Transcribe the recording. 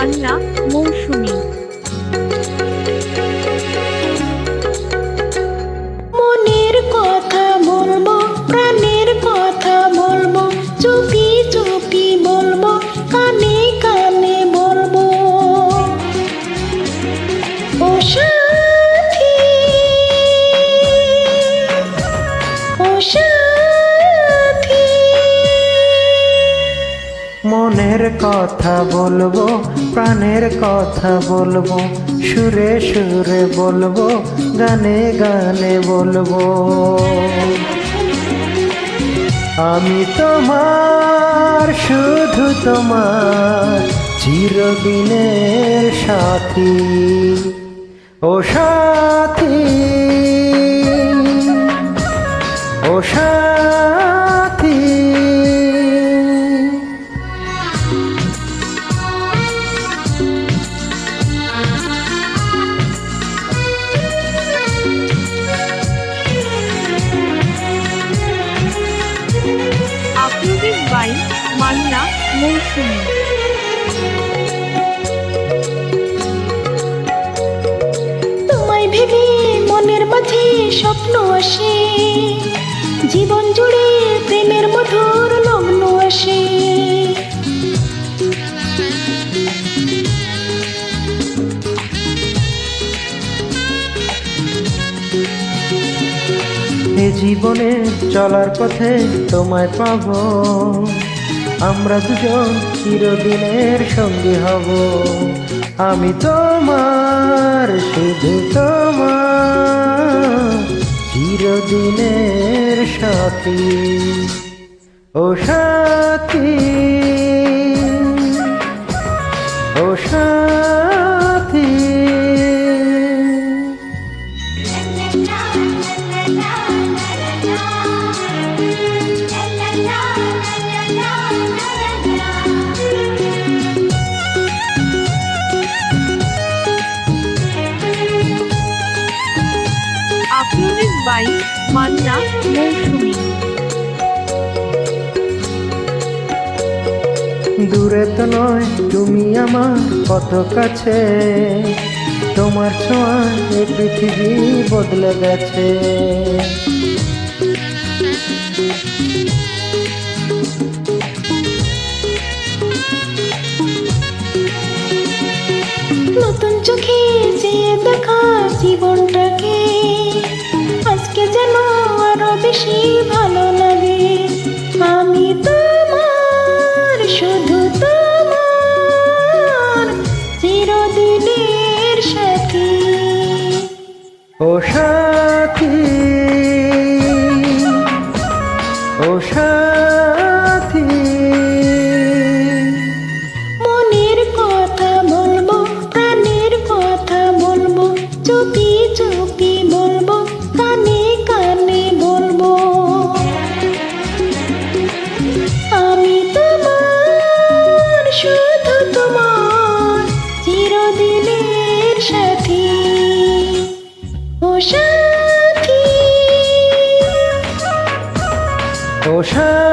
பாலா মনের কথা বলব, প্রাণের কথা বলব, সুরে সুরে বলব, গানে গানে বলব। আমি তোমার, শুধু তোমার, চিরদিনের সাথী। ও সাথী ও সাথী। মৌসুমী। তোমায় ভেবে মনের মাঝে স্বপ্ন আসে, জীবন জুড়ে প্রেমের মধুর লগ্ন আসে। জীবনে চলার পথে তোমায় পাব। আমরা দুজন চিরদিনের সঙ্গী হব। আমি তোমার শুধু তোমার। চিরদিনের সাথী। ও সাথী। দূরে তো নয়, তুমি আমার কত কাছে। তোমার ছোঁয়ায় এই পৃথিবী বদলে গেছে। নতুন চোখে চেয়ে দেখা জীবনটাকে বেশি ভালো লাগে। আমি তোমার শুধু তোমার চিরদিনের সাথী। ও সাথী। তোমার চিরদিনের সাথী। ও সাথী ও সাথী